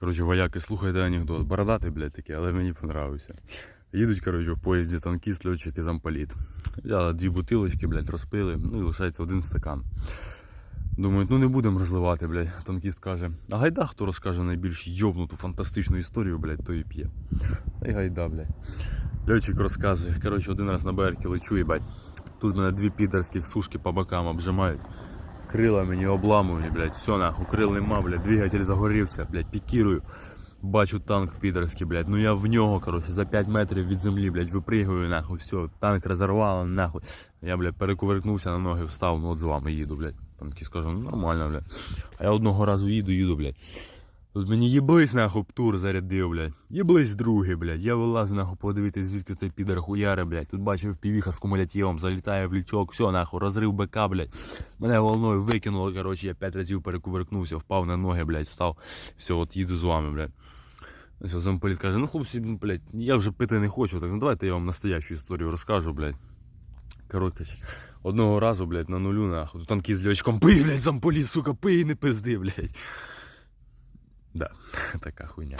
Коротше, вояки, слухайте анекдот. Бородатий, блядь, такий, але мені понравився. Їдуть, коротше, в поїзді танкіст, льотчик і замполіт. Взяли дві бутилочки, блядь, розпили, ну і лишається один стакан. Думають, ну не будемо розливати, блядь. Танкіст каже, а гайда, хто розкаже найбільш йобнуту фантастичну історію, блядь, то і п'є. Та й гайда, блядь. Льотчик розказує, коротше, один раз на БРК лечу, їбать. Тут мене дві підерських сушки по бокам обжимають. Крила мені обламує, блядь, все нахуй, крил нема, блядь, двигатель загорівся, блядь, пікірую. Бачу танк підерський, блядь, ну я в нього, коротше, за 5 метрів від землі, блядь, випригую, нахуй, все, танк розорвало, нахуй. Я, блядь, перекувиркнувся на ноги, встав, ну от з вами їду, блядь. Танки скажу, ну нормально, блядь. А я одного разу їду, їду, блядь. Тут мені їблись нахуй тур зарядив, блядь. Їблись другий, блядь. Я вилазю нахуй подивитись, звідки цей підер хуяри, блядь. Тут бачив півіха з кумулятивом, залітає в лічок, все, нахуй, розрив БК, блядь. Мене волною викинуло, коротше, я п'ять разів перекувиркнувся, впав на ноги, блядь, встав. Все, от їду з вами, блядь. Все, замполіт каже, ну хлопці, ну, блядь, я вже пити не хочу, так ну давайте я вам настоящу історію розкажу, блядь. Коротше, одного разу, блядь, на нулю, нахуй, тут танки з льочком, пий, блядь, замполіт, сука, пий, не пизди, блядь. Да, така хуйня.